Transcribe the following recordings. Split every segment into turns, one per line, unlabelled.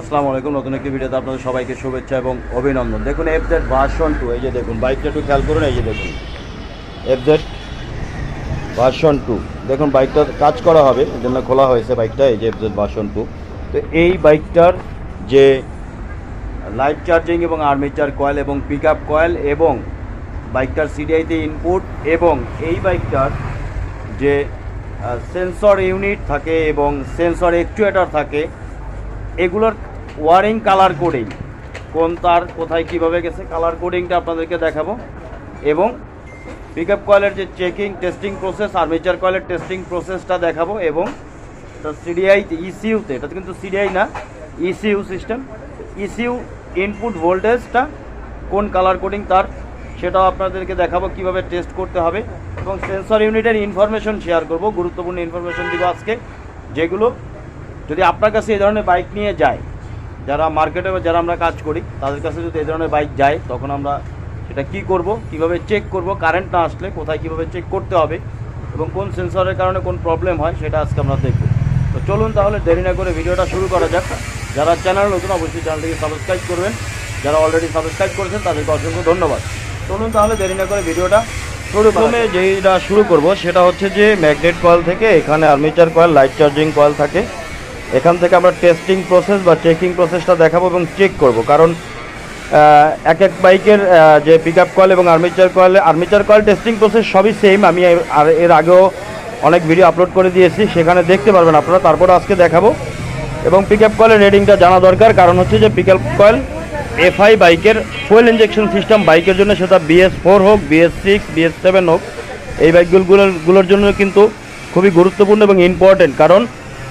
আসসালামু আলাইকুম, নতুন একটি ভিডিওতে আপনাদের সবাইকে শুভেচ্ছা এবং অভিনন্দন। দেখুন এফ জেড ভার্সন টু এই যে দেখুন বাইকটা একটু খেয়াল করুন, এই যে দেখুন এফ জেড ভার্সন টু দেখুন বাইকটা কাজ করা হবে, এই জন্য খোলা হয়েছে বাইকটা এই যে এফ জেড ভার্সন টু তো এই বাইকটার যে লাইট চার্জিং এবং আর্মেচার কয়েল এবং পিক আপ কয়েল এবং বাইকটার সিডিআইতে ইনপুট এবং এই বাইকটার যে সেন্সর ইউনিট থাকে এবং সেন্সর অ্যাকচুয়েটার থাকে এগুলোর ওয়ারিং কালার কোডিং। কোন তার কোথায় কীভাবে গেছে, কালার কোডিংটা আপনাদেরকে দেখাবো। এবং পিক আপ কয়েলের যে চেকিং টেস্টিং প্রসেস আর্মেচার কয়েলের টেস্টিং প্রসেসটা দেখাবো এবং সিডিআই ইসিউতে এটা কিন্তু সিডিআই না ইসিউ সিস্টেম ইসিউ ইনপুট ভোল্টেজটা কোন কালার কোডিং তার, সেটাও আপনাদেরকে দেখাবো কীভাবে টেস্ট করতে হবে। এবং সেন্সর ইউনিটের ইনফরমেশন শেয়ার করব, গুরুত্বপূর্ণ ইনফরমেশন দিব আজকে, যেগুলো যদি আপনার কাছে এই ধরনের বাইক নিয়ে যায় যারা মার্কেটে বা যারা আমরা কাজ করি তাদের কাছে যদি এই ধরনের বাইক যায় তখন আমরা সেটা কি করব কীভাবে চেক করব কারেন্ট না আসলে কোথায় কীভাবে চেক করতে হবে এবং কোন সেন্সরের কারণে কোন প্রবলেম হয় সেটা আজকে আমরা দেখব। তো চলুন তাহলে দেরি না করে ভিডিওটা শুরু করা যাক। যারা চ্যানেল নতুন অবশ্যই চ্যানেলটিকে সাবস্ক্রাইব করবেন। যারা অলরেডি সাবস্ক্রাইব করেছেন তাদেরকে অসংখ্য ধন্যবাদ। চলুন তাহলে দেরি না করে ভিডিওটা শুরু প্রথমে যেটা শুরু করব সেটা হচ্ছে যে ম্যাগনেট কয়েল থেকে এখানে armature coil light charging coil থাকে। এখান থেকে আমরা টেস্টিং প্রসেস বা চেকিং প্রসেসটা দেখাবো এবং চেক করব। কারণ এক এক বাইকের যে পিক আপ কয়েল এবং armature coil armature coil testing process সবই সেম আমি আর এর আগেও অনেক ভিডিও আপলোড করে দিয়েছি, সেখানে দেখতে পারবেন আপনারা। তারপর আজকে দেখাবো। এবং পিক আপ কয়েলের রেডিংটা জানা দরকার। কারণ হচ্ছে যে পিক আপ কয়েল এফআই বাইকের ফুয়েল ইঞ্জেকশন সিস্টেম বাইকের জন্য, সেটা বিএস ফোর হোক বিএস সিক্স বিএস সেভেন হোক, এই বাইকগুলোর, গুলোর জন্য কিন্তু খুবই গুরুত্বপূর্ণ এবং ইম্পর্টেন্ট কারণ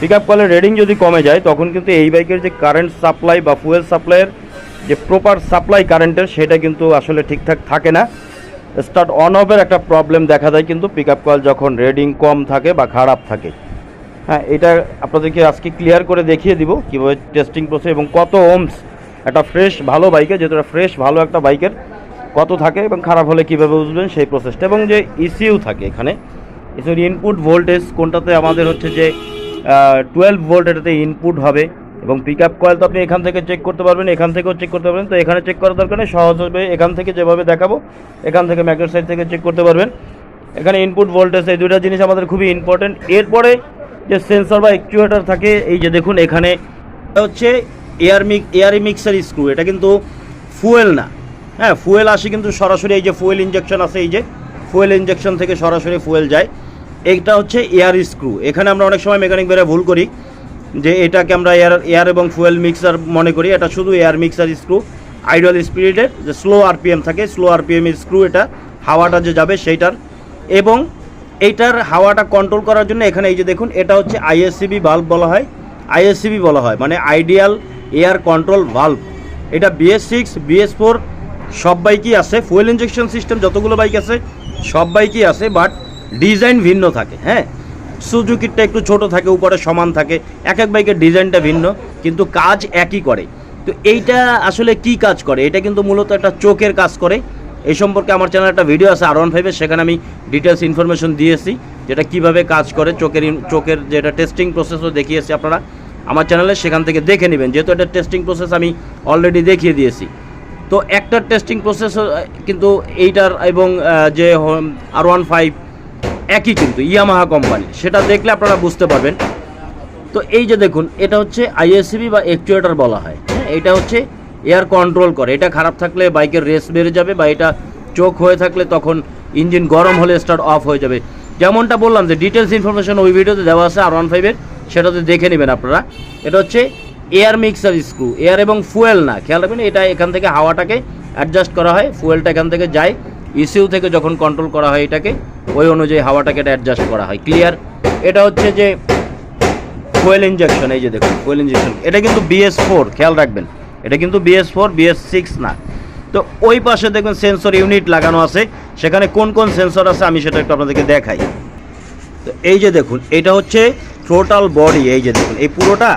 পিক আপ কলের রেডিং যদি কমে যায়, তখন কিন্তু এই বাইকের যে কারেন্ট সাপ্লাই বা ফুয়েল সাপ্লাইয়ের যে প্রপার সাপ্লাই কারেন্টের সেটা কিন্তু আসলে ঠিকঠাক থাকে না। স্টার্ট অন অফের একটা প্রবলেম দেখা যায় কিন্তু পিক আপ কল যখন রেডিং কম থাকে বা খারাপ থাকে। হ্যাঁ এটা আপনাদেরকে আজকে ক্লিয়ার করে দেখিয়ে দিব কীভাবে টেস্টিং প্রসেস এবং কত ওমস একটা ফ্রেশ ভালো বাইকে, যেহেতু ফ্রেশ ভালো একটা বাইকের কত থাকে এবং খারাপ হলে কীভাবে বুঝবেন সেই প্রসেসটা এবং যে ইসিউ থাকে এখানে এছাড়া ইনপুট ভোল্টেজ কোনটাতে আমাদের হচ্ছে যে টুয়েলভ ভোল্ট এটাতে ইনপুট হবে এবং পিক আপ কয়েল তো আপনি এখান থেকে চেক করতে পারবেন, এখান থেকেও চেক করতে পারবেন। তো এখানে চেক করার দরকার নেই, সহজ হবে এখান থেকে যেভাবে দেখাবো, এখান থেকে ম্যাগনেট সাইড থেকে চেক করতে পারবেন। এখানে ইনপুট ভোল্টেজ এই দুইটা জিনিস আমাদের খুবই ইম্পর্টেন্ট এরপরে যে সেন্সর বা অ্যাকচুয়েটার থাকে, এই যে দেখুন এখানে হচ্ছে air mic air mixer screw এটা কিন্তু ফুয়েল না। হ্যাঁ ফুয়েল আসে কিন্তু সরাসরি এই যে ফুয়েল ইঞ্জেকশন আছে, এই যে ফুয়েল ইঞ্জেকশন থেকে সরাসরি ফুয়েল যায়। এইটা হচ্ছে এয়ার স্ক্রু। এখানে আমরা অনেক সময় মেকানিক বেড়ে ভুল করি। যে এটাকে আমরা এয়ার এয়ার এবং ফুয়েল মিক্সার মনে করি। এটা শুধু এয়ার মিক্সার স্ক্রু আইডল স্পিরিটের যে স্লো আরপিএম থাকে স্লো আরপিএম স্ক্রু এটা, হাওয়াটা যে যাবে সেইটার। এবং এইটার হাওয়াটা কন্ট্রোল করার জন্য এখানে এই যে দেখুন, এটা হচ্ছে আইএসসিবি বাল্ব বলা হয়। আইএসসিবি বলা হয় মানে আইডিয়াল এয়ার কন্ট্রোল ভাল্ব এটা বিএস সিক্স বিএস ফোর সব বাইকই আছে। ফুয়েল ইঞ্জেকশন সিস্টেম যতগুলো বাইক আছে, সব বাইকই আছে বাট ডিজাইন ভিন্ন থাকে হ্যাঁ? সুজুকিরটা একটু ছোট থাকে, উপরে সমান থাকে এক এক বাইকের ডিজাইনটা ভিন্ন, কিন্তু কাজ একই করে। তো এইটা আসলে কি কাজ করে? এটা কিন্তু মূলত একটা চোখের কাজ করে। এই সম্পর্কে আমার চ্যানেল একটা ভিডিও আছে আর ওয়ান ফাইভের সেখানে আমি ডিটেলস ইনফরমেশন দিয়েছি, যেটা কীভাবে কাজ করে, চোখের চোখের যেটা টেস্টিং প্রসেসও দেখিয়েছি আপনারা। আমার চ্যানেলে সেখান থেকে দেখে নেবেন, যেহেতু এটা টেস্টিং প্রসেস আমি অলরেডি দেখিয়ে দিয়েছি। তো একটা টেস্টিং প্রসেস কিন্তু এইটার এবং যে আর ওয়ান ফাইভ একই কিন্তু, ইয়ামাহা কোম্পানি সেটা দেখলে আপনারা বুঝতে পারবেন। তো এই যে দেখুন, এটা হচ্ছে আইএসসিবি বা অ্যাকচুয়েটার বলা হয়। হ্যাঁ এটা হচ্ছে এয়ার কন্ট্রোল করে। এটা খারাপ থাকলে বাইকের রেস বেড়ে যাবে বা এটা চোখ হয়ে থাকলে তখন ইঞ্জিন গরম হলে স্টার্ট অফ হয়ে যাবে। যেমনটা বললাম যে ডিটেলস ইনফরমেশন ওই ভিডিওতে দেওয়া আছে আর ওয়ান ফাইভের সেটাতে দেখে নেবেন আপনারা। এটা হচ্ছে এয়ার মিক্সার স্ক্রু এয়ার এবং ফুয়েল না। খেয়াল রাখবেন, এটা এখান থেকে হাওয়াটাকে অ্যাডজাস্ট করা হয় ফুয়েলটা এখান থেকে যায়। ইসিউ থেকে যখন কন্ট্রোল করা হয় এটাকে ওই অনুযায়ী হাওয়াটাকে এটা অ্যাডজাস্ট করা হয়। ক্লিয়ার এটা হচ্ছে যে ফুয়েল ইঞ্জেকশন এই যে দেখুন কোয়েল ইঞ্জেকশন এটা কিন্তু বিএস ফোর খেয়াল রাখবেন। এটা কিন্তু বিএস ফোর বিএস সিক্স না। তো ওই পাশে দেখবেন সেন্সর ইউনিট লাগানো আছে। সেখানে কোন কোন সেন্সর আছে আমি সেটা একটু আপনাদেরকে দেখাই। তো এই যে দেখুন, এটা হচ্ছে থ্রোটাল বডি এই যে দেখুন, এই পুরোটা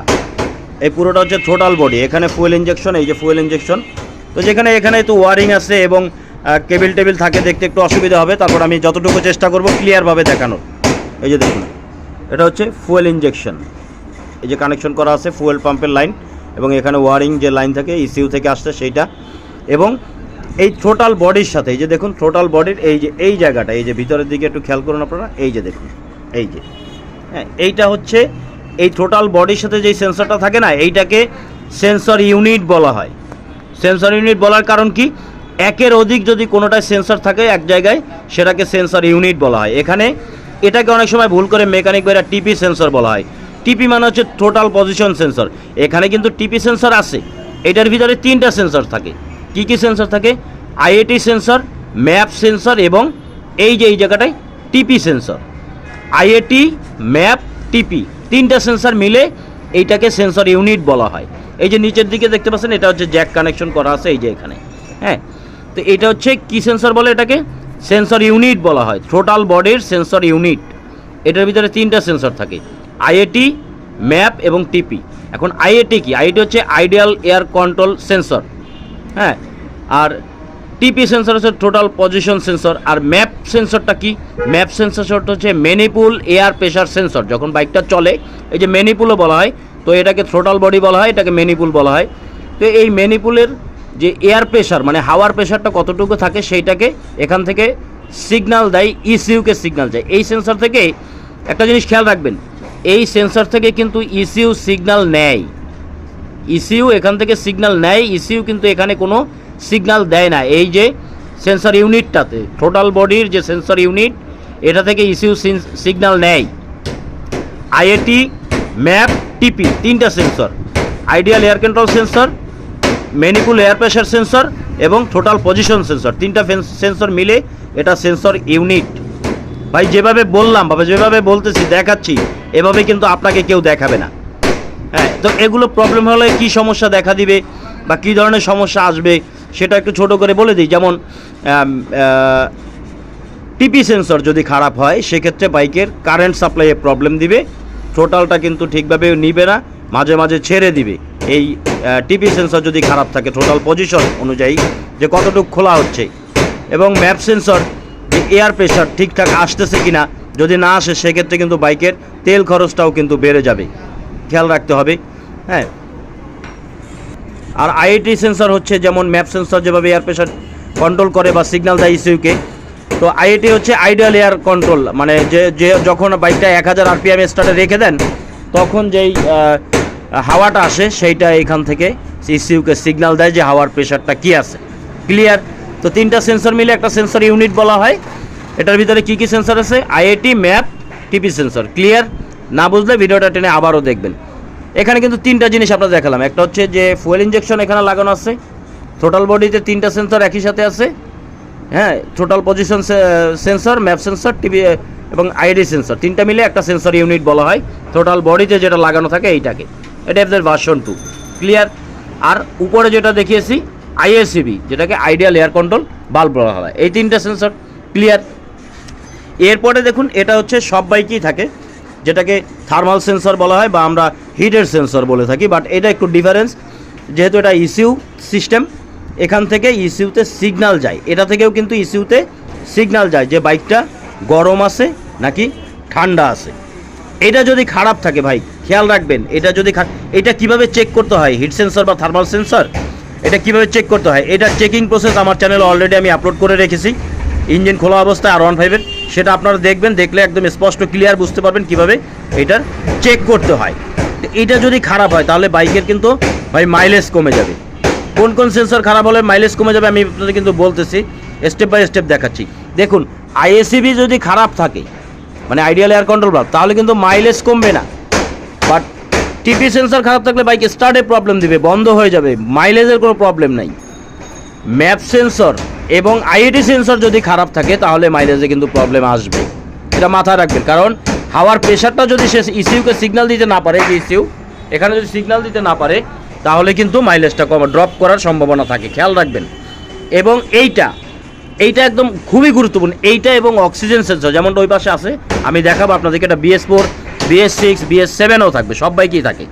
এই পুরোটা হচ্ছে থ্রোটাল বডি এখানে ফুয়েল ইঞ্জেকশন এই যে ফুয়েল ইঞ্জেকশন তো যেখানে, এখানে তো ওয়ারিং আছে এবং কেবিল টেবিল থাকে দেখতে একটু অসুবিধা হবে। তারপর আমি যতটুকু চেষ্টা করব ক্লিয়ারভাবে দেখানোর। এই যে দেখুন, এটা হচ্ছে ফুয়েল ইঞ্জেকশন এই যে কানেকশন করা আছে ফুয়েল পাম্পের লাইন এবং এখানে ওয়ারিং যে লাইন থাকে ইসিউ থেকে আসছে সেইটা। এবং এই টোটাল বডির সাথে, এই যে দেখুন টোটাল বডির এই যে, এই জায়গাটা, এই যে ভিতরের দিকে একটু খেয়াল করুন আপনারা, এই যে দেখুন, এই যে। হ্যাঁ এইটা হচ্ছে, এই টোটাল বডির সাথে যেই সেন্সরটা থাকে না, এইটাকে সেন্সর ইউনিট বলা হয়। সেন্সর ইউনিট বলার কারণ কি? একের অধিক যদি কোনোটায় সেন্সর থাকে এক জায়গায়, সেটাকে সেন্সর ইউনিট বলা হয়। এখানে এটাকে অনেক সময় ভুল করে মেকানিক বাইরা টিপি সেন্সর বলা হয়। টিপি মানে হচ্ছে টোটাল পজিশন সেন্সর এখানে কিন্তু টিপি সেন্সর আছে। এটার ভিতরে তিনটা সেন্সর থাকে। কি কি সেন্সর থাকে? আইএটি সেন্সর ম্যাপ সেন্সর এবং এই যে এই জায়গাটায় টিপি সেন্সর আইএটি ম্যাপ টিপি তিনটা সেন্সর মিলে এইটাকে সেন্সর ইউনিট বলা হয়। এই যে নিচের দিকে দেখতে পাচ্ছেন, এটা হচ্ছে জ্যাক কানেকশন করা আছে এই যে এখানে। হ্যাঁ তো এটা হচ্ছে কি সেন্সর বলে এটাকে? সেন্সর ইউনিট বলা হয়। টোটাল বডির সেন্সর ইউনিট এটার ভিতরে তিনটা সেন্সর থাকে। আইএটি ম্যাপ এবং টিপি এখন আইএটি কি? আইএটি হচ্ছে আইডিয়াল এয়ার কন্ট্রোল সেন্সর হ্যাঁ? আর টিপি সেন্সর হচ্ছে টোটাল পজিশন সেন্সর আর ম্যাপ সেন্সরটা কি? ম্যাপ সেন্সরটা হচ্ছে মেনিপুল এয়ার প্রেশার সেন্সর যখন বাইকটা চলে, এই যে মেনিপুলও বলা হয়, তো এটাকে থ্রোটাল বডি বলা হয়, এটাকে মেনিপুল বলা হয়। তো এই মেনিপুলের যে এয়ার প্রেশার মানে হাওয়ার প্রেশারটা কতটুকু থাকে সেইটাকে এখান থেকে সিগনাল দেয় ইসিউকে সিগনাল যায় এই সেন্সর থেকে একটা জিনিস খেয়াল রাখবেন, এই সেন্সর থেকে কিন্তু ইসিউ সিগনাল নেয়। ইসিউ এখান থেকে সিগনাল নেয় ইসিউ কিন্তু এখানে কোনো সিগনাল দেয় না। এই যে সেন্সর ইউনিটটাতে টোটাল বডির যে সেন্সর ইউনিট এটা থেকে ইসিউ সিগনাল নেয়। আইএটি ম্যাপ টিপি তিনটা sensor ideal air control sensor manifold air pressure sensor এবং টোটাল পজিশন সেন্সর। তিনটা সেন্সর মিলে এটা সেন্সর ইউনিট। ভাই, যেভাবে বললাম, বাবা, যেভাবে বলতেছি, দেখাচ্ছি, এভাবে কিন্তু আপনাকে কেউ দেখাবে না। হ্যাঁ তো এগুলো প্রবলেম হলে কি সমস্যা দেখা দিবে বা কী ধরনের সমস্যা আসবে, সেটা একটু ছোট করে বলে দিই। যেমন টিপি সেন্সর যদি খারাপ হয়, সেক্ষেত্রে বাইকের কারেন্ট সাপ্লাইয়ে প্রবলেম দিবে। টোটালটা কিন্তু ঠিকভাবে নিবে না, মাঝে মাঝে ছেড়ে দিবে। এই টিপি সেন্সর যদি খারাপ থাকে টোটাল পজিশন অনুযায়ী যে কতটুকু খোলা হচ্ছে এবং ম্যাপ সেন্সর যে এয়ার প্রেশার ঠিকঠাক আসতেছে কিনা, যদি না আসে, সেক্ষেত্রে কিন্তু বাইকের তেল খরচটাও কিন্তু বেড়ে যাবে। খেয়াল রাখতে হবে হ্যাঁ। আর আইআইটি সেন্সর হচ্ছে যেমন ম্যাপ সেন্সর যেভাবে এয়ার প্রেশার কন্ট্রোল করে বা সিগন্যাল দেয় ইসিউকে তো আইআইটি হচ্ছে আইডিয়াল এয়ার কন্ট্রোল মানে যে যে যখন বাইকটা এক হাজার আরপিএম স্টার্টে রেখে দেন, তখন যেই হাওয়াটা আসে, সেইটা এখান থেকে ইসিউকে সিগন্যাল দেয় যে হাওয়ার প্রেশারটা কি আছে। ক্লিয়ার তো তিনটা সেন্সর মিলে একটা সেন্সর ইউনিট বলা হয়। এটার ভিতরে কি কি সেন্সর আছে? IIT MAP TP sensor clear না বুঝলে ভিডিওটা টেনে আবারও দেখবেন। এখানে কিন্তু তিনটা জিনিস আপনার দেখালাম। একটা হচ্ছে যে ফুয়েল ইঞ্জেকশন এখানে লাগানো আছে। টোটাল বডিতে তিনটা সেন্সর একই সাথে আছে। হ্যাঁ total position sensor MAP sensor TV এবং আইডি সেন্সর তিনটা মিলে একটা সেন্সর ইউনিট বলা হয়। টোটাল বডিতে যেটা লাগানো থাকে, এইটাকে। এটা এফদের ভার্সন টু ক্লিয়ার আর উপরে যেটা দেখিয়েছি আইএসিবি যেটাকে আইডিয়াল এয়ার কন্ট্রোল বাল্ব বলা হয়। এই তিনটা সেন্সর ক্লিয়ার এরপরে দেখুন, এটা হচ্ছে সব বাইকেই থাকে, যেটাকে থার্মাল সেন্সর বলা হয় বা আমরা হিটের সেন্সর বলে থাকি বাট এটা একটু ডিফারেন্স যেহেতু এটা ইসিউ সিস্টেম এখান থেকে ইসিউতে সিগনাল যায়। এটা থেকেও কিন্তু ইসিউতে সিগনাল যায় যে বাইকটা গরম আছে নাকি ঠান্ডা আছে। এটা যদি খারাপ থাকে ভাই খেয়াল রাখবেন, এটা যদি এটা কীভাবে চেক করতে হয়? হিট সেন্সর বা থার্মাল সেন্সর এটা কীভাবে চেক করতে হয়? এটা চেকিং প্রসেস আমার চ্যানেলে অলরেডি আমি আপলোড করে রেখেছি। ইঞ্জিন খোলা অবস্থায় আর ওয়ান ফাইভের সেটা আপনারা দেখবেন, দেখলে একদম স্পষ্ট ক্লিয়ার বুঝতে পারবেন কীভাবে এটার চেক করতে হয়। এটা যদি খারাপ হয়, তাহলে বাইকের কিন্তু, ভাই মাইলেজ কমে যাবে। কোন কোন সেন্সর খারাপ হলে মাইলেজ কমে যাবে, আমি আপনাদের কিন্তু বলতেছি স্টেপ বাই স্টেপ দেখাচ্ছি। দেখুন আইএসিবি যদি খারাপ থাকে মানে আইডিয়াল এয়ার কন্ট্রোল ভাব তাহলে কিন্তু মাইলেজ কমবে না। বাট টিপি সেন্সর খারাপ থাকলে বাইক স্টার্টে প্রবলেম দিবে, বন্ধ হয়ে যাবে মাইলেজের কোনো প্রবলেম নাই। ম্যাপ সেন্সর এবং আইএটি সেন্সর যদি খারাপ থাকে, তাহলে মাইলেজে কিন্তু প্রবলেম আসবে। এটা মাথায় রাখবেন, কারণ হাওয়ার প্রেশারটা যদি সে ইসিউকে সিগন্যাল দিতে না পারে যে ইসিউ এখানে যদি সিগন্যাল দিতে না পারে, তাহলে কিন্তু মাইলেজটা কম ড্রপ করার সম্ভাবনা থাকে, খেয়াল রাখবেন। এবং এইটা এইটা একদম খুবই গুরুত্বপূর্ণ, এইটা এবং অক্সিজেন সেন্সর যেমনটা ওই পাশে আছে, আমি দেখাবো আপনাদেরকে, এটা BS four BS six BS সেভেনও থাকবে, সব বাইকেই থাকে।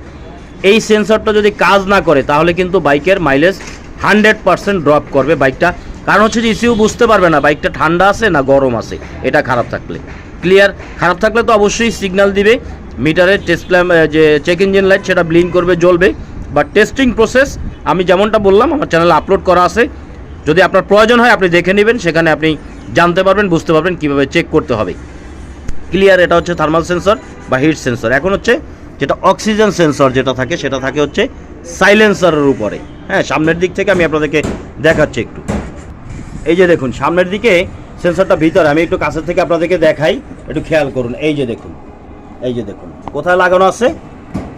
এই সেন্সরটা যদি কাজ না করে, তাহলে কিন্তু বাইকের মাইলেজ হান্ড্রেড পার্সেন্ট ড্রপ করবে বাইকটা। কারণ হচ্ছে যে ইসিউ বুঝতে পারবে না, বাইকটা ঠান্ডা আছে না গরম আছে, এটা খারাপ থাকলে। ক্লিয়ার খারাপ থাকলে তো অবশ্যই সিগন্যাল দিবে। মিটারের টেস্ট যে চেক ইঞ্জিন লাইট সেটা ব্লিং করবে, জ্বলবে। বা টেস্টিং প্রসেস আমি যেমনটা বললাম, আমার চ্যানেলে আপলোড করা আছে। যদি আপনার প্রয়োজন হয়, আপনি দেখে নেবেন, সেখানে আপনি জানতে পারবেন, বুঝতে পারবেন কীভাবে চেক করতে হবে। ক্লিয়ার এটা হচ্ছে থার্মাল সেন্সর বা হিট সেন্সর এখন হচ্ছে যেটা অক্সিজেন সেন্সর যেটা থাকে, সেটা থাকে হচ্ছে সাইলেন্সারের উপরে। হ্যাঁ সামনের দিক থেকে আমি আপনাদেরকে দেখাচ্ছি একটু। এই যে দেখুন, সামনের দিকে সেন্সরটা ভিতরে, আমি একটু কাছের থেকে আপনাদেরকে দেখাই, একটু খেয়াল করুন। এই যে দেখুন, এই যে দেখুন, কোথায় লাগানো আছে?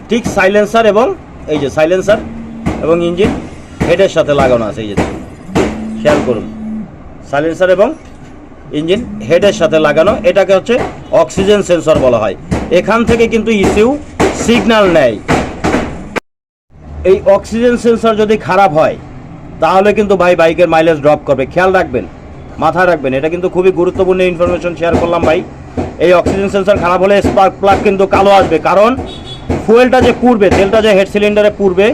ঠিক সাইলেন্সার এবং এই যে সাইলেন্সার এবং ইঞ্জিন হেডের সাথে লাগানো আছে। এই যে খেয়াল করুন। সাইলেন্সার এবং ইঞ্জিন হেডের সাথে লাগানো, এটাকে হচ্ছে অক্সিজেন সেন্সর বলা হয়। এখান থেকে কিন্তু ইসিউ সিগন্যাল নেয়। এই অক্সিজেন সেন্সর যদি খারাপ হয়, তাহলে কিন্তু ভাই বাইকের মাইলেজ ড্রপ করবে। খেয়াল রাখবেন, মাথায় রাখবেন, এটা কিন্তু খুবই গুরুত্বপূর্ণ ইনফরমেশন শেয়ার করলাম ভাই। এই অক্সিজেন সেন্সর খারাপ হলে স্পার্ক প্লাগ কিন্তু কালো আসবে, কারণ ফুয়েলটা যে পুড়বে, তেলটা যে হেড সিলিন্ডারে পুড়বে,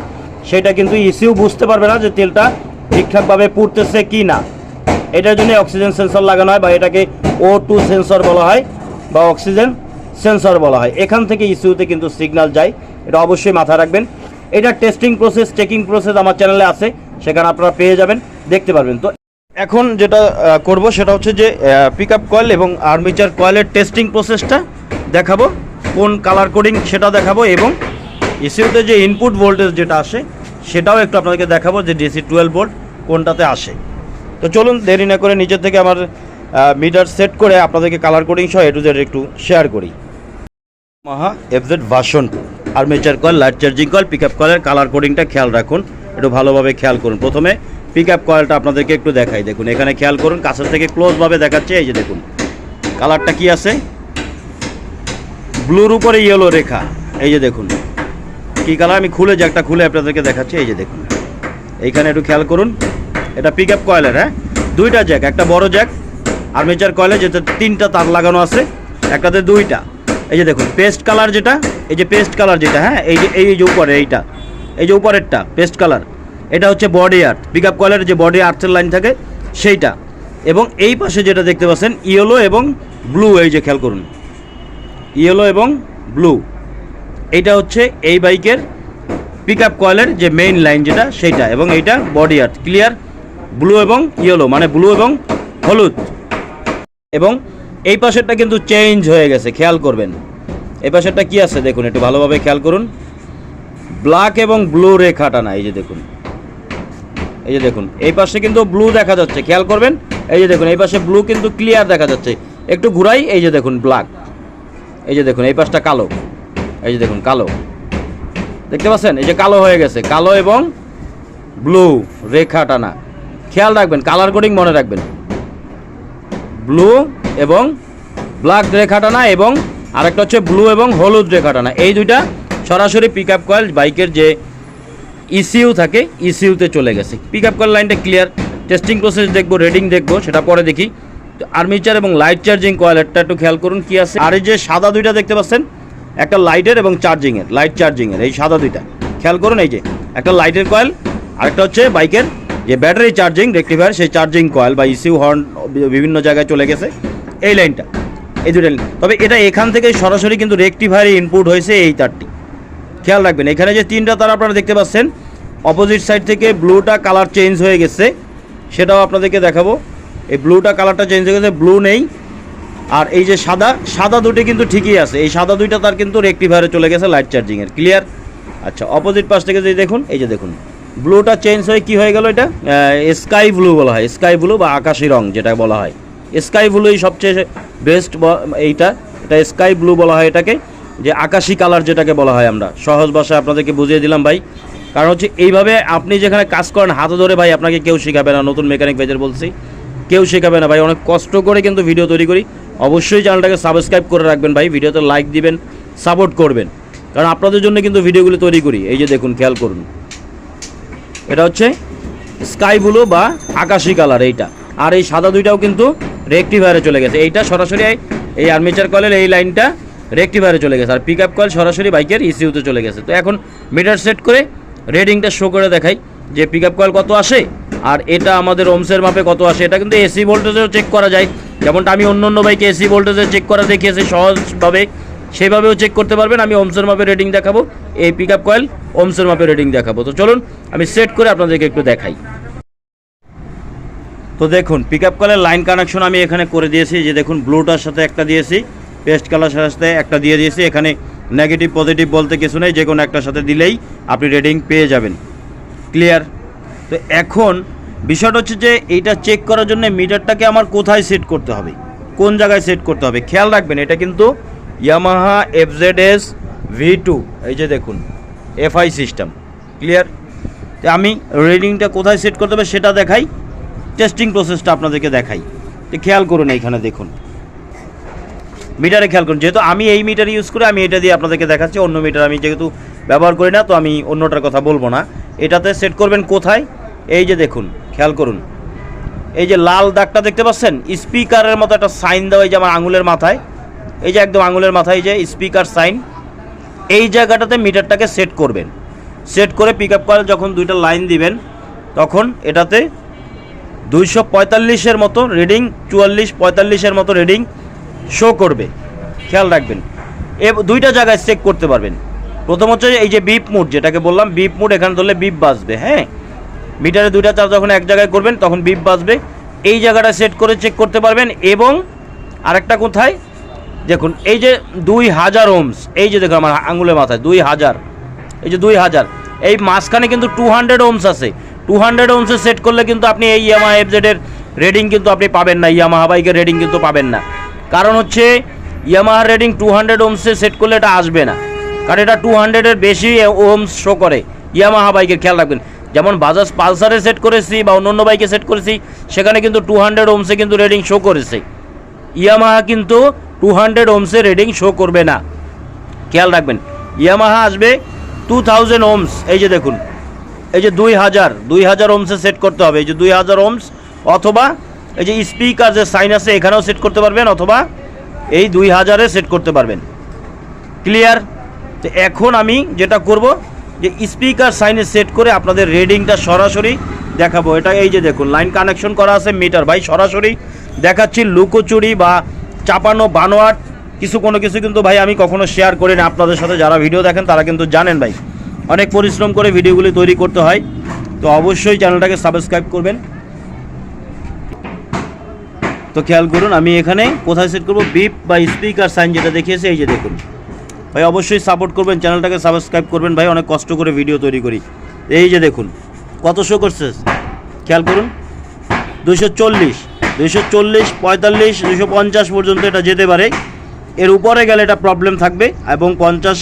সেটা কিন্তু ইসিউ বুঝতে পারবে না যে তেলটা ঠিকঠাকভাবে পুড়তেছে কি না এটার জন্য অক্সিজেন সেন্সর লাগানো হয় বা এটাকে ও টু সেন্সর বলা হয় বা অক্সিজেন সেন্সর বলা হয়। এখান থেকে ইস্যুতে কিন্তু সিগন্যাল যায়। এটা অবশ্যই মাথায় রাখবেন। এটা টেস্টিং প্রসেস চেকিং প্রসেস আমার চ্যানেলে আছে। সেখানে আপনারা পেয়ে যাবেন। দেখতে পারবেন। তো এখন যেটা করব সেটা হচ্ছে যে পিক আপ কয়েল এবং আর্মিচার কয়েলের টেস্টিং প্রসেসটা দেখাবো। কোন কালার কোডিং সেটা দেখাবো এবং ইসিউতে যে ইনপুট ভোল্টেজ যেটা আসে, সেটাও একটু আপনাদেরকে দেখাবো যে ডিসি টুয়েলভ ভোল্ট কোনটাতে আসে। তো চলুন, দেরি না করে নিজের থেকে আমার মিটার সেট করে আপনাদেরকে কালার কোডিং সহ এ টু জেড একটু শেয়ার করি। মাহা FZ version armature coil light charging coil pick up কয়েলের কালার কোডিংটা খেয়াল রাখুন। একটু ভালোভাবে খেয়াল করুন। প্রথমে পিক আপ কয়েলটা আপনাদেরকে একটু দেখাই। দেখুন, এখানে খেয়াল করুন, কাছের থেকে ক্লোজভাবে দেখাচ্ছে। এই যে দেখুন কালারটা কি আছে? ব্লুর উপরে ইয়েলো রেখা। এই যে দেখুন, কি কালার আমি খুলে জ্যাকটা খুলে আপনাদেরকে দেখাচ্ছি। এই যে দেখুন, এইখানে একটু খেয়াল করুন। এটা পিক আপ কয়েলের হ্যাঁ? দুইটা জ্যাক একটা বড় জ্যাক আর্মেচার কয়েলে যেটা তিনটা তার লাগানো আছে, একটাতে দুইটা। এই যে দেখুন পেস্ট কালার যেটা, এই যে পেস্ট কালার যেটা হ্যাঁ? এই যে এই যে উপরে, এইটা। এই যে উপরেরটা পেস্ট কালার এটা হচ্ছে বডি আর্থ পিক আপ কয়েলের যে বডি আর্থের লাইন থাকে, সেইটা। এবং এই পাশে যেটা দেখতে পাচ্ছেন ইয়েলো এবং ব্লু এই যে খেয়াল করুন। ইয়েলো এবং ব্লু এইটা হচ্ছে এই বাইকের পিক আপ কয়েলের যে মেইন লাইন যেটা, সেইটা। এবং এইটা বডি আর্থ ক্লিয়ার ব্লু এবং ইয়েলো মানে ব্লু এবং হলুদ। এবং এই পাশেরটা কিন্তু চেঞ্জ হয়ে গেছে, খেয়াল করবেন। এই পাশেরটা কি আছে দেখুন, একটু ভালোভাবে খেয়াল করুন। ব্ল্যাক এবং ব্লু রেখাটা না, এই যে দেখুন। এই যে দেখুন, এই পাশে কিন্তু ব্লু দেখা যাচ্ছে, খেয়াল করবেন। এই যে দেখুন, এই পাশে ব্লু কিন্তু ক্লিয়ার দেখা যাচ্ছে। একটু ঘুরাই, এই যে দেখুন, ব্ল্যাক। এই যে দেখুন, এই পাশটা কালো। এই যে দেখুন, কালো। দেখতে পাচ্ছেন? এই যে কালো হয়ে গেছে, কালো এবং ব্লু রেখা টানা খেয়াল রাখবেন কালার কোডিং মনে রাখবেন। ব্লু এবং ব্ল্যাক রেখা টানা এবং আরেকটা হচ্ছে ব্লু এবং হলুদ রেখা টানা এই দুইটা সরাসরি পিক আপ কয়েল বাইকের যে ইসিউ থাকে ইসিউতে চলে গেছে। পিক আপ কয়েল লাইনটা ক্লিয়ার টেস্টিং প্রসেস দেখব রেডিং দেখব, সেটা পরে দেখি। আর্মিচার এবং লাইট চার্জিং কয়েলেরটা একটু খেয়াল করুন কি আছে। আর এই যে সাদা দুইটা দেখতে পাচ্ছেন, একটা লাইটের এবং চার্জিংয়ের লাইট চার্জিংয়ের এই সাদা দুইটা। খেয়াল করুন এই যে, একটা লাইটের কয়েল আরেকটা হচ্ছে বাইকের যে ব্যাটারি চার্জিং রেক্টিফায়ার সেই চার্জিং কয়েল বা ইসিউ হর্ন বিভিন্ন জায়গায় চলে গেছে। এই লাইনটা, এই দুটো লাইন। তবে এটা এখান থেকে সরাসরি কিন্তু রেক্টিফায়ারে ইনপুট হয়েছে এই তারটি। খেয়াল রাখবেন, এখানে যে তিনটা তার আপনারা দেখতে পাচ্ছেন অপোজিট সাইড থেকে ব্লুটা কালার চেঞ্জ হয়ে গেছে, সেটাও আপনাদেরকে দেখাবো। এই ব্লুটা কালারটা চেঞ্জ হয়ে গেছে ব্লু নেই। আর এই যে সাদা সাদা দুটি কিন্তু ঠিকই আছে। এই সাদা দুইটা তার কিন্তু রেক্টিফায়ারে চলে গেছে লাইট চার্জিংয়ের ক্লিয়ার আচ্ছা অপোজিট পাশ থেকে যদি দেখুন, এই যে দেখুন। ব্লুটা চেঞ্জ হয়ে কি হয়ে গেল এটা? স্কাই ব্লু বলা হয়। স্কাই ব্লু বা আকাশি রং যেটা বলা হয়। স্কাই ব্লুই সবচেয়ে বেস্ট এইটা। এটা স্কাই ব্লু বলা হয় এটাকে, যে আকাশি কালার যেটাকে বলা হয় আমরা। সহজ ভাষায় আপনাদেরকে বুঝিয়ে দিলাম ভাই। কারণ হচ্ছে এইভাবে আপনি যেখানে কাজ করেন হাতে ধরে ভাই, আপনাকে কেউ শেখাবে না। নতুন মেকানিক পেজের বলছি। কেউ শেখাবে না ভাই। অনেক কষ্ট করে কিন্তু ভিডিও তৈরি করি। অবশ্যই চ্যানেলটাকে সাবস্ক্রাইব করে রাখবেন ভাই। ভিডিওতে লাইক দিবেন সাপোর্ট করবেন। কারণ আপনাদের জন্য কিন্তু ভিডিওগুলো তৈরি করি। এই যে দেখুন, খেয়াল করুন। এটা হচ্ছে স্কাই ব্লু বা আকাশি কালার এইটা। আর এই সাদা দুইটাও কিন্তু রেক্টিফায়ারে চলে গেছে। এইটা সরাসরি এই আর্মেচার কয়েলের এই লাইনটা রেক্টিফায়ারে চলে গেছে। আর পিক আপ কয়েল সরাসরি বাইকের ইসিউতে চলে গেছে। তো এখন মিটার সেট করে রেডিংটা শো করে দেখাই যে পিক আপ কয়েল কত আসে আর এটা আমাদের ওমসের মাপে কত আসে। এটা কিন্তু এসি ভোল্টেজেও চেক করা যায়। যেমনটা আমি অন্য অন্য বাইকে এসি ভোল্টেজে চেক করা দেখিয়েছি সহজভাবে। সেইভাবেও চেক করতে পারবেন। আমি ওমসের মাপে রেডিং দেখাবো, এই পিক আপ কয়েল ওমসের মাপে রেডিং দেখাবো। তো চলুন, আমি সেট করে আপনাদেরকে একটু দেখাই। তো দেখুন পিক আপ কলের লাইন কানেকশন আমি এখানে করে দিয়েছি। যে দেখুন ব্লুটার সাথে একটা দিয়েছি পেস্ট কালার সাথে একটা দিয়ে দিয়েছি। এখানে নেগেটিভ পজিটিভ বলতে কিছু নেই, যে কোনো একটার সাথে দিলেই আপনি রেডিং পেয়ে যাবেন। ক্লিয়ার তো এখন বিষয়টা হচ্ছে যে, এইটা চেক করার জন্য মিটারটাকে আমার কোথায় সেট করতে হবে? কোন জায়গায় সেট করতে হবে? খেয়াল রাখবেন, এটা কিন্তু Yamaha FZ S V two এই যে দেখুন এফআই সিস্টেম ক্লিয়ার আমি রিডিংটা কোথায় সেট করতে হবে সেটা দেখাই টেস্টিং প্রসেসটা আপনাদেরকে দেখাই। খেয়াল করুন এইখানে দেখুন। মিটারে খেয়াল করুন, যেহেতু আমি এই মিটার ইউজ করে আমি এটা দিয়ে আপনাদেরকে দেখাচ্ছি, অন্য মিটার আমি যেহেতু ব্যবহার করি না, তো আমি অন্যটার কথা বলব না। এটাতে সেট করবেন কোথায়? এই যে দেখুন, খেয়াল করুন। এই যে লাল দাগটা দেখতে পাচ্ছেন? স্পিকারের মতো একটা সাইন দেওয়া যে আমার আঙুলের মাথায়। এই যে একদম আঙুলের মাথায় যে স্পিকার সাইন, এই জায়গাটাতে মিটারটাকে সেট করবেন। সেট করে পিক আপ কয়েল যখন দুইটা লাইন দিবেন, তখন এটাতে দুইশো পঁয়তাল্লিশের মতো রিডিং চুয়াল্লিশ পঁয়তাল্লিশের মতো রিডিং শো করবে। খেয়াল রাখবেন। এ দুইটা জায়গায় চেক করতে পারবেন। প্রথম হচ্ছে এই যে বিপ মুড যেটাকে বললাম বিপ মুড এখানে ধরলে বিপ বাজবে হ্যাঁ? মিটারে দুইটা চার্জ যখন এক জায়গায় করবেন, তখন বিপ বাজবে। এই জায়গাটা সেট করে চেক করতে পারবেন এবং আরেকটা কোথায়? দেখুন, এই যে দুই হাজার ওমস এই যে দেখুন আমার আঙুলের মাথায়, দুই হাজার, এই যে দুই হাজার, এই মাঝখানে কিন্তু টু হান্ড্রেড ওমস আছে। টু হান্ড্রেড ওমসে সেট করলে কিন্তু আপনি এই ইয়ামাহা এফজেডের রেডিং কিন্তু আপনি পাবেন না ইয়ামাহা বাইকের রেডিং কিন্তু পাবেন না। কারণ হচ্ছে ইয়ামাহার রেডিং টু হান্ড্রেড ওমসে সেট করলে এটা আসবে না। কারণ এটা টু হান্ড্রেডের বেশি ওমস শো করে ইয়ামাহা বাইকের খেয়াল রাখবেন। যেমন বাজাজ পালসারে সেট করেছি বা অন্য অন্য বাইকে সেট করেছি, সেখানে কিন্তু টু হান্ড্রেড ওমসে কিন্তু রেডিং শো করেছে। ইয়ামাহা কিন্তু টু হান্ড্রেড ওমসে রেডিং শো করবে না। খেয়াল রাখবেন ইয়ামাহা আসবে টু থাউজেন্ড ওমস এই যে দেখুন, এই যে দুই হাজার দুই হাজার ওমসে সেট করতে হবে, এই যে দুই হাজার ওমস অথবা এই যে স্পিকার যে সাইন আছে, এখানেও সেট করতে পারবেন, অথবা এই দুই হাজারে সেট করতে পারবেন। ক্লিয়ার তো এখন আমি যেটা করব, যে স্পিকার সাইনে সেট করে আপনাদের রেডিংটা সরাসরি দেখাবো। এটা এই যে দেখুন লাইন কানেকশন করা আছে মিটার ভাই, সরাসরি দেখাচ্ছি লুকোচুরি বা চাপানো, বানোয়াট, কিছু কোনো কিছু কিন্তু ভাই আমি কখনো শেয়ার করি না। আপনাদের সাথে যারা ভিডিও দেখেন, তারা কিন্তু জানেন ভাই। অনেক পরিশ্রম করে ভিডিওগুলি তৈরি করতে হয়। তো অবশ্যই চ্যানেলটাকে সাবস্ক্রাইব করবেন। তো খেয়াল করুন, আমি এখানে কোথায় সেট করব? বিপ বা স্পিকার সাইন যেটা দেখিয়েছে, এই যে দেখুন। ভাই অবশ্যই সাপোর্ট করবেন চ্যানেলটাকে সাবস্ক্রাইব করবেন ভাই, অনেক কষ্ট করে ভিডিও তৈরি করি। এই যে দেখুন, কত শো করছে? খেয়াল করুন। দুশো চল্লিশ। দুশো চল্লিশ, পঁয়তাল্লিশ দুশো পঞ্চাশ পর্যন্ত এটা যেতে পারে। এর উপরে গেলে এটা প্রবলেম থাকবে এবং পঞ্চাশ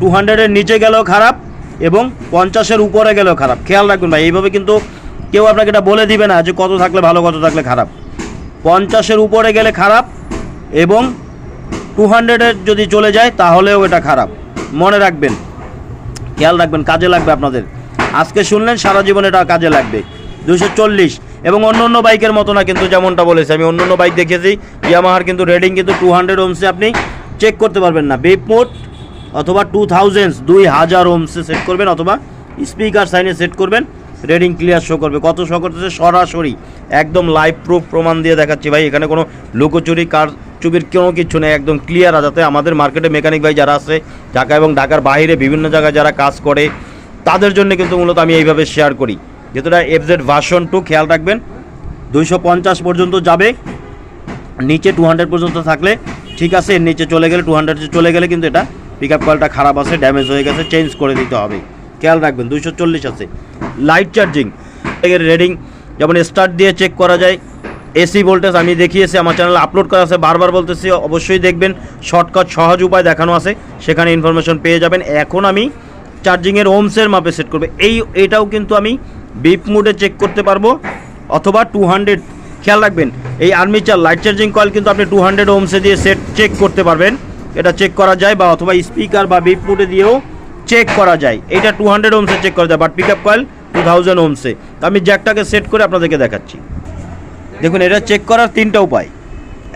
টু হান্ড্রেডের নিচে গেলেও খারাপ এবং পঞ্চাশের উপরে গেলেও খারাপ। খেয়াল রাখবেন ভাই, এইভাবে কিন্তু কেউ আপনাকে এটা বলে দিবে না যে কত থাকলে ভালো, কত থাকলে খারাপ। পঞ্চাশের উপরে গেলে খারাপ এবং টু হান্ড্রেডের যদি চলে যায় তাহলেও এটা খারাপ। মনে রাখবেন। খেয়াল রাখবেন, কাজে লাগবে আপনাদের। আজকে শুনলেন, সারা জীবন এটা কাজে লাগবে। দুশো চল্লিশ। এবং অন্য অন্য বাইকের মতো না কিন্তু যেমনটা বলেছি। আমি অন্য অন্য বাইক দেখেছি ইয়ামাহার কিন্তু রেডিং কিন্তু টু হান্ড্রেড ওমসে আপনি চেক করতে পারবেন না। বেপ মোড অথবা টু থাউজেন্ডস দুই হাজার ওমসে সেট করবেন অথবা স্পিকার সাইনে সেট করবেন। রেডিং ক্লিয়ার শো করবে। কত শো করতেছে? সরাসরি একদম লাইভ প্রুফ প্রমাণ দিয়ে দেখাচ্ছি ভাই। এখানে কোনো লুকোচুরি কার চুপির কোনো কিছু নেই। একদম ক্লিয়ার যাতে আমাদের মার্কেটে মেকানিক ভাই যারা আছে, ঢাকা এবং ঢাকার বাইরে বিভিন্ন জায়গায় যারা কাজ করে, তাদের জন্য কিন্তু মূলত আমি এইভাবে শেয়ার করি। যেহেতুটা এফজেড ভার্সন টু খেয়াল রাখবেন। দুইশো পঞ্চাশ পর্যন্ত যাবে। নিচে টু হান্ড্রেড পর্যন্ত থাকলে, ঠিক আছে নিচে চলে গেলে টু হান্ড্রেড চলে গেলে কিন্তু এটা পিক আপ কলটা খারাপ আছে ড্যামেজ হয়ে গেছে চেঞ্জ করে দিতে হবে। খেয়াল রাখবেন, দুইশো চল্লিশ আছে। লাইট চার্জিং এর রেডিং যেমন স্টার্ট দিয়ে চেক করা যায়। এসি ভোল্টেজ আমি দেখিয়েছি, আমার চ্যানেলে আপলোড করা আছে, বারবার বলতেছি, অবশ্যই দেখবেন। শর্টকাট সহজ উপায় দেখানো আছে, সেখানে ইনফরমেশন পেয়ে যাবেন। এখন আমি চার্জিংয়ের ওমসের মাপে সেট করবে। এই, এটাও কিন্তু আমি বিপ মুডে চেক করতে পারব, অথবা টু হান্ড্রেড খেয়াল রাখবেন, এই আর্মিচার লাইট চার্জিং কয়েল কিন্তু আপনি টু হান্ড্রেড ওমসে দিয়ে সেট চেক করতে পারবেন, এটা চেক করা যায় বা অথবা স্পিকার বা বিপ মুডে দিয়েও চেক করা যায়, এটা টু হান্ড্রেড ওমসে চেক করা যায় but pick up coil two thousand ওমসে তো আমি জ্যাকটাকে সেট করে আপনাদেরকে দেখাচ্ছি। দেখুন, এটা চেক করার তিনটা উপায়।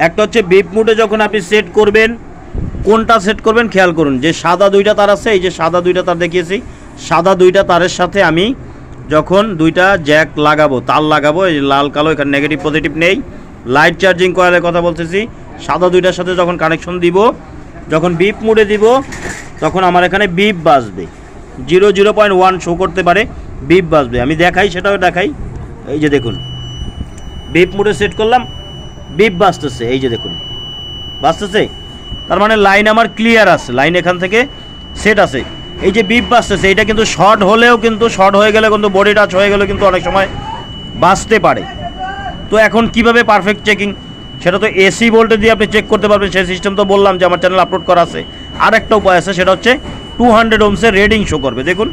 একটা হচ্ছে বিপ মুডে যখন আপনি সেট করবেন, কোনটা সেট করবেন, খেয়াল করুন, যে সাদা দুইটা তার আছে, এই যে সাদা দুইটা তার দেখিয়েছি, সাদা দুইটা তারের সাথে আমি যখন দুইটা জ্যাক লাগাবো তার লাগাবো, এই লাল, কালো, এখানে নেগেটিভ পজিটিভ নেই। লাইট চার্জিং কয়েলের কথা বলতেছি। সাদা দুইটার সাথে যখন কানেকশন দিব, যখন বিপ মুড়ে দিব, তখন আমার এখানে বিপ বাজবে। Zero zero point one show করতে পারে বিপ বাজবে। আমি দেখাই, সেটাও দেখাই। এই যে দেখুন বিপ মুড়ে সেট করলাম বিপ বাজতেছে। এই যে দেখুন, বাজতেছে? তার মানে লাইন আমার ক্লিয়ার আছে। লাইন এখান থেকে সেট আছে। এই যে বিপ বাজতেছে, এটা কিন্তু শর্ট হলেও কিন্তু শর্ট হয়ে গেলে কিন্তু বডি টাচ হয়ে গেলে কিন্তু অনেক সময় বাঁচতে পারে। তো এখন কীভাবে পারফেক্ট চেকিং সেটা তো এসি ভোল্টে দিয়ে আপনি চেক করতে পারবেন সেই সিস্টেম তো বললাম যে আমার চ্যানেল আপলোড করা আছে। আর একটা উপায় আছে, সেটা হচ্ছে টু হান্ড্রেড ওমসের রেডিং শো করবে। দেখুন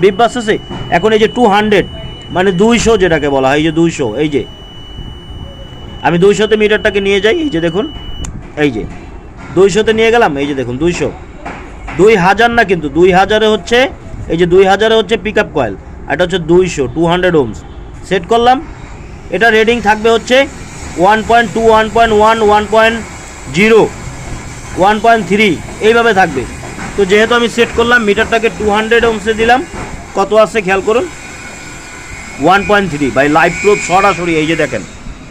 বিপ বাসতেছে এখন এই যে টু হান্ড্রেড মানে দুইশো যেটাকে বলা হয়, এই যে দুইশো, এই যে। আমি দুইশোতে মিটারটাকে নিয়ে যাই, এই যে দেখুন, এই যে। দুইশোতে নিয়ে গেলাম, এই যে দেখুন, দুইশো। দুই হাজার না কিন্তু দুই হাজারে হচ্ছে, এই যে দুই হাজারে হচ্ছে পিক আপ কয়েল এটা হচ্ছে দুইশো টু হান্ড্রেড ওমস সেট করলাম। এটা রেডিং থাকবে হচ্ছে one point two one point one one point zero one point three এইভাবে থাকবে। তো যেহেতু আমি সেট করলাম, মিটারটাকে টু হান্ড্রেড ওমসে দিলাম, কত আছে খেয়াল করুন? One point three by live proof সরাসরি, এই যে দেখেন,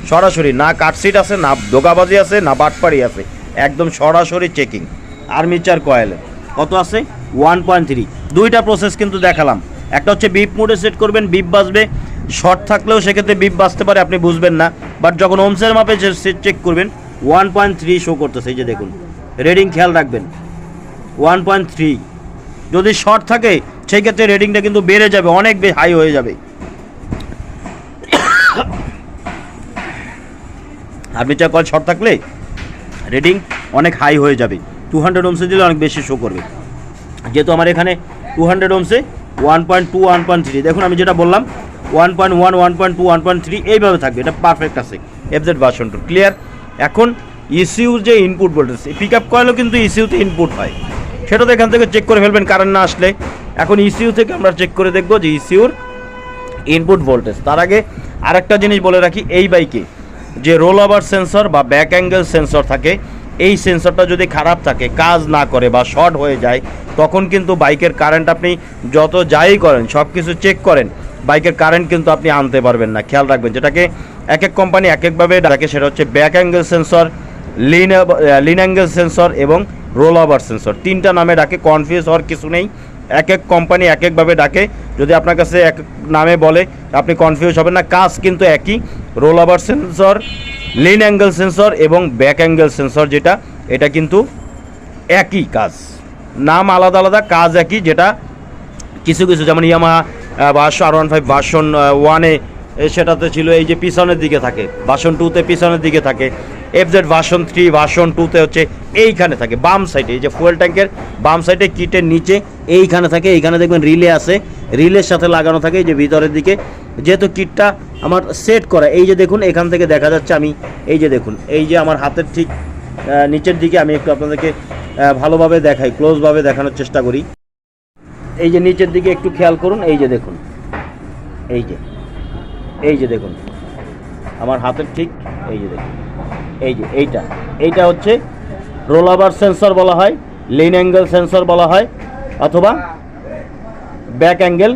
সরাসরি, না কাটসিট আছে, না দোকাবাজি আছে, না বাটপাড়ি আছে, একদম সরাসরি চেকিং আর্মিচার কয়েলে কত আছে? ওয়ান পয়েন্ট থ্রি দুইটা প্রসেস কিন্তু দেখালাম। একটা হচ্ছে বিপ মোডে সেট করবেন বিপ বাজবে। শর্ট থাকলেও সেক্ষেত্রে বিপ বাজতে পারে, আপনি বুঝবেন না। বাট যখন ওমসের মাপে চেক করবেন ওয়ান পয়েন্ট থ্রি শো করতেছে, এই যে দেখুন। রেডিং খেয়াল রাখবেন। ওয়ান পয়েন্ট থ্রি যদি শর্ট থাকে সেই ক্ষেত্রে রেডিংটা কিন্তু বেড়ে যাবে, অনেক হাই হয়ে যাবে। আর্মিচার কয়েল শর্ট থাকলে রেডিং অনেক হাই হয়ে যাবে। টু হান্ড্রেড ওমসে দিলে অনেক বেশি শো করবে। যেহেতু আমার এখানে two hundred ওমসে one point two one point three দেখুন আমি যেটা বললাম one point one one point two one point three এইভাবে থাকবে। এটা পারফেক্ট আছে এফজেড ভার্সন টু ক্লিয়ার এখন ইসিউর যে ইনপুট ভোল্টেজ পিক আপ কয়েলও কিন্তু ইসিউতে ইনপুট হয়। সেটা তো এখান থেকে চেক করে ফেলবেন কারেন্ট না আসলে। এখন ইসিউ থেকে আমরা চেক করে দেখব যে ইসিউর ইনপুট ভোল্টেজ তার আগে আরেকটা জিনিস বলে রাখি এই বাইকে যে রোল ওভার সেন্সর বা ব্যাক অ্যাঙ্গেল সেন্সর থাকে এই সেন্সরটা যদি খারাপ থাকে, কাজ না করে বা শর্ট হয়ে যায়, তখন কিন্তু বাইকের কারেন্ট আপনি যত যাই করেন সব কিছু চেক করেন, বাইকের কারেন্ট কিন্তু আপনি আনতে পারবেন না। খেয়াল রাখবেন, যেটাকে এক এক কোম্পানি এক একভাবে ডাকে, সেটা হচ্ছে back angle sensor lean lean angle sensor এবং রোল ওভার সেন্সর তিনটা নামে ডাকে কনফিউজ হওয়ার কিছু নেই। এক এক কোম্পানি এক একভাবে ডাকে। যদি আপনার কাছে এক নামে বলে, আপনি কনফিউজ হবেন না। কাজ কিন্তু একই। Roll over sensor lean angle sensor এবং ব্যাক অ্যাঙ্গেল সেন্সর যেটা, এটা কিন্তু একই কাজ। নাম আলাদা আলাদা, কাজ একই, যেটা কিছু কিছু, যেমন ইয়ামা বাসো আর ওয়ান ফাইভ ভার্সন ওয়ানে সেটাতে ছিল এই যে পিছনের দিকে থাকে ভার্সন টুতে পিছনের দিকে থাকে F Z version three version টুতে হচ্ছে এইখানে থাকে, বাম সাইডে এই যে ফুয়েল ট্যাঙ্কের বাম সাইডে কিটের নিচে এইখানে থাকে, এইখানে দেখবেন রিলে আছে রিলের সাথে লাগানো থাকে, এই যে ভিতরের দিকে, যেহেতু কিটটা আমার সেট করা। এই যে দেখুন, এখান থেকে দেখা যাচ্ছে আমি, এই যে দেখুন, এই যে আমার হাতের ঠিক নিচের দিকে আমি একটু আপনাদেরকে ভালোভাবে দেখাই ক্লোজভাবে দেখানোর চেষ্টা করি। এই যে নিচের দিকে একটু খেয়াল করুন, এই যে দেখুন, এই যে এই যে দেখুন, আমার হাতের ঠিক, এই যে দেখুন, এই যে এইটা এইটা হচ্ছে রোলাবার সেন্সর বলা হয় লিন অ্যাঙ্গেল সেন্সর বলা হয়, অথবা ব্যাক অ্যাঙ্গেল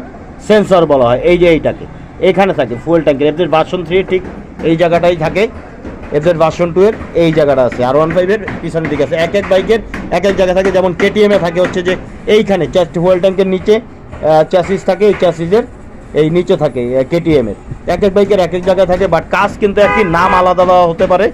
সেন্সর বলা হয়, এই যে এইটাকে। এখানে থাকে ফুয়েল ট্যাঙ্কের এদের বাসন থ্রি ঠিক এই জায়গাটাই থাকে। এদের বাসন টু এর এই জায়গাটা আছে। আর ওয়ান ফাইভের পিছনের দিকে আছে। এক এক বাইকের এক এক জায়গা থাকে। যেমন কেটিএমে থাকে হচ্ছে যে, এইখানে ফুয়েল ট্যাঙ্কের নিচে চ্যাসিস থাকে, এই চ্যাসিসের এই নিচে থাকে কেটিএমের এক এক বাইকের এক এক জায়গায় থাকে বাট কাজ কিন্তু একই, নাম আলাদা আলাদা হতে পারে।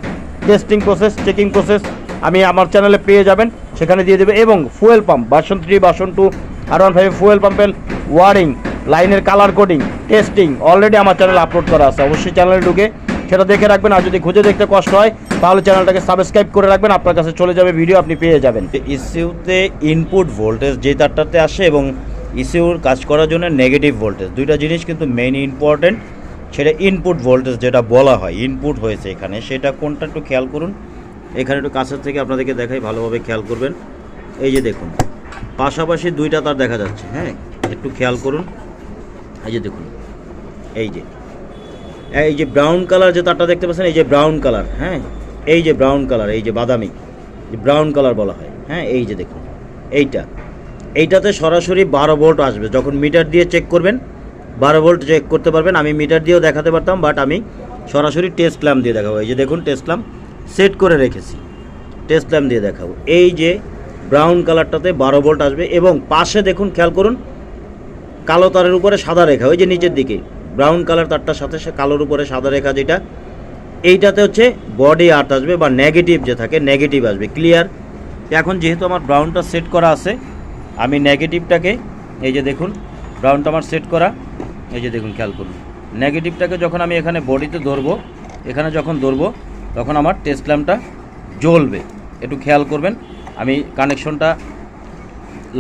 টেস্টিং প্রসেস চেকিং প্রসেস আমি আমার চ্যানেলে পেয়ে যাবেন, সেখানে দিয়ে দেবে। এবং fuel pump version three version two আর ওয়ান ফাইভ ফুয়েল পাম্পের ওয়ারিং লাইনের কালার কোডিং টেস্টিং অলরেডি আমার চ্যানেলে আপলোড করা আছে। অবশ্যই চ্যানেলে ঢুকে সেটা দেখে রাখবেন আর যদি খুঁজে দেখতে কষ্ট হয়, তাহলে চ্যানেলটাকে সাবস্ক্রাইব করে রাখবেন। আপনার কাছে চলে যাবে ভিডিও আপনি পেয়ে যাবেন। ইসিউতে ইনপুট ভোল্টেজ যে তারটাতে আসে এবং ইসিউর কাজ করার জন্য নেগেটিভ ভোল্টেজ দুইটা জিনিস কিন্তু মেইন ইম্পর্টেন্ট সেটা ইনপুট ভোল্টেজ যেটা বলা হয় ইনপুট হয়েছে এখানে। সেটা কোনটা একটু খেয়াল করুন। এখানে একটু কাছের থেকে আপনাদেরকে দেখাই, ভালোভাবে খেয়াল করবেন। এই যে দেখুন, পাশাপাশি দুইটা তার দেখা যাচ্ছে হ্যাঁ? একটু খেয়াল করুন। এই যে দেখুন, এই যে এই যে ব্রাউন কালার যে তারটা দেখতে পাচ্ছেন, এই যে ব্রাউন কালার হ্যাঁ? এই যে ব্রাউন কালার এই যে বাদামি ব্রাউন কালার বলা হয় হ্যাঁ? এই যে দেখুন, এইটা, এইটাতে সরাসরি বারো ভোল্ট আসবে। যখন মিটার দিয়ে চেক করবেন, বারো ভোল্ট চেক করতে পারবেন, আমি মিটার দিয়েও দেখাতে পারতাম বাট আমি সরাসরি টেস্ট ল্যাম্প দিয়ে দেখাবো। এই যে দেখুন টেস্ট ল্যাম্প সেট করে রেখেছি টেস্ট ল্যাম্প দিয়ে দেখাবো। এই যে ব্রাউন কালারটাতে বারো ভোল্ট আসবে এবং পাশে দেখুন, খেয়াল করুন কালো তারের উপরে সাদা রেখা, ওই যে নিচের দিকে। ব্রাউন কালার তারটার সাথে সে কালোর উপরে সাদা রেখা যেটা, এইটাতে হচ্ছে বডি আর্ট আসবে বা নেগেটিভ যে থাকে নেগেটিভ আসবে ক্লিয়ার এখন যেহেতু আমার ব্রাউনটা সেট করা আছে, আমি নেগেটিভটাকে এই যে দেখুন ব্রাউনটা আমার সেট করা, এই যে দেখুন, খেয়াল করুন। নেগেটিভটাকে যখন আমি এখানে বডিতে ধরবো, এখানে যখন ধরবো, তখন আমার টেস্ট ল্যাম্পটা জ্বলবে। একটু খেয়াল করবেন, আমি কানেকশনটা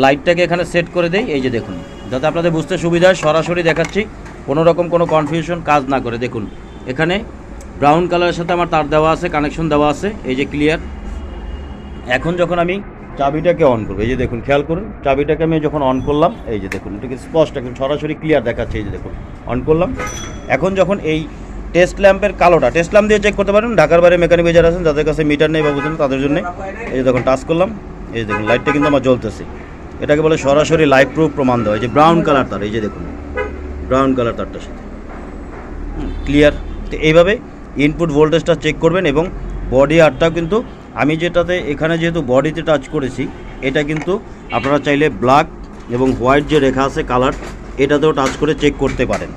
লাইটটাকে এখানে সেট করে দেই, এই যে দেখুন। যাতে আপনাদের বুঝতে সুবিধা হয়, সরাসরি দেখাচ্ছি, কোনো রকম কোনো কনফিউশন কাজ না করে। দেখুন, এখানে ব্রাউন কালারের সাথে আমার তার দেওয়া আছে কানেকশন দেওয়া আছে, এই যে ক্লিয়ার এখন যখন আমি চাবিটাকে অন করব, এই যে দেখুন, খেয়াল করুন, চাবিটাকে আমি যখন অন করলাম, এই যে দেখুন, এটাকে স্পষ্ট একদম সরাসরি ক্লিয়ার দেখাচ্ছে, এই যে দেখুন অন করলাম। এখন যখন এই টেস্ট ল্যাম্পের কালোটা টেস্ট ল্যাম্প দিয়ে চেক করতে পারেন, ঢাকার বাইরে মেকানিক যারা আছেন, যাদের কাছে মিটার নেই বা বুঝেন, তাদের জন্য। এই যে দেখুন টাচ করলাম, এই যে দেখুন লাইটটা কিন্তু আমার জ্বলতেছে। এটাকে বলে সরাসরি লাইট প্রুফ প্রমাণ দেওয়া যে ব্রাউন কালার তার, এই যে দেখুন ব্রাউন কালার তারটার সাথে। ক্লিয়ার তো এইভাবে ইনপুট ভোল্টেজটা চেক করবেন এবং বডি আরটাও কিন্তু আমি যেটাতে, এখানে যেহেতু বডিতে টাচ করেছি, এটা কিন্তু আপনারা চাইলে ব্ল্যাক এবং হোয়াইট যে রেখা আছে কালার এটাতেও টাচ করে চেক করতে পারেন।